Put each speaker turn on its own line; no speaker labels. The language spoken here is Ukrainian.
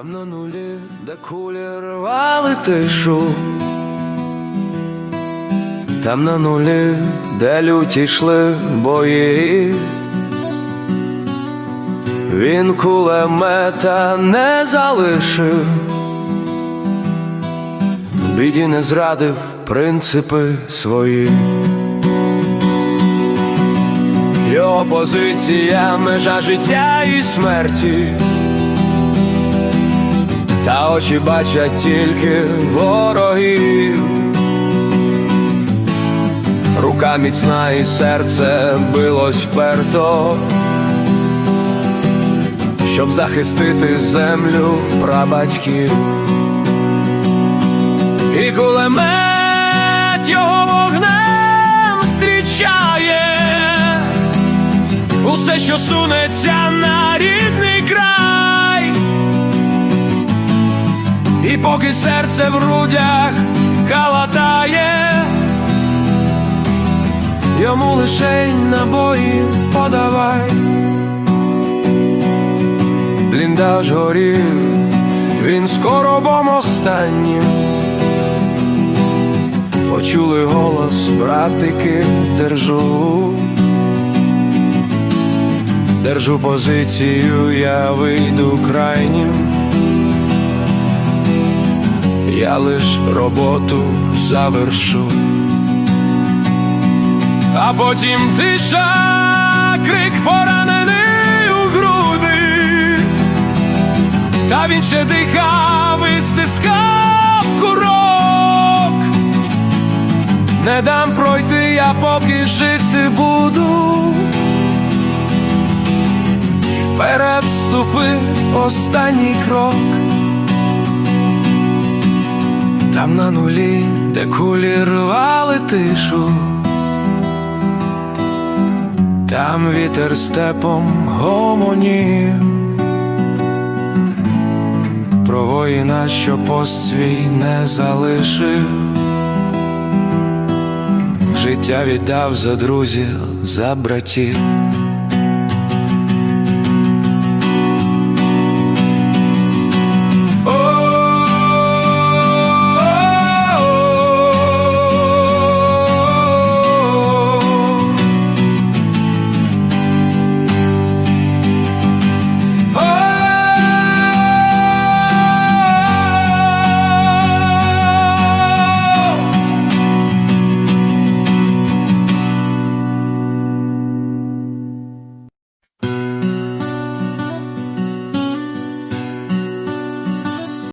Там на нулі, де кулі рвали тишу, там на нулі, де люті йшли бої, він кулемета не залишив, біді не зрадив принципи свої. Його позиція межа життя і смерті. Та очі бачать тільки ворогів, рука міцна і серце билось вперто, щоб захистити землю прабатьків. І кулемет його вогнем зустрічає. Усе, що сунеться на рідний І поки серце в грудях калатає, йому лишень набої подавай. Бліндаж горів, він з коробом останнім. Почули голос, братики, держу. Держу позицію, я вийду крайнім. Я лиш роботу завершу, а потім тиша, крик поранений у груди, та він ще дихав і стискав курок. Не дам пройти, я поки жити буду. Вперед ступив останній крок. Там на нулі, де кулі рвали тишу, там вітер степом гомонів, про воїна, що пост свій не залишив, життя віддав за друзів, за братів.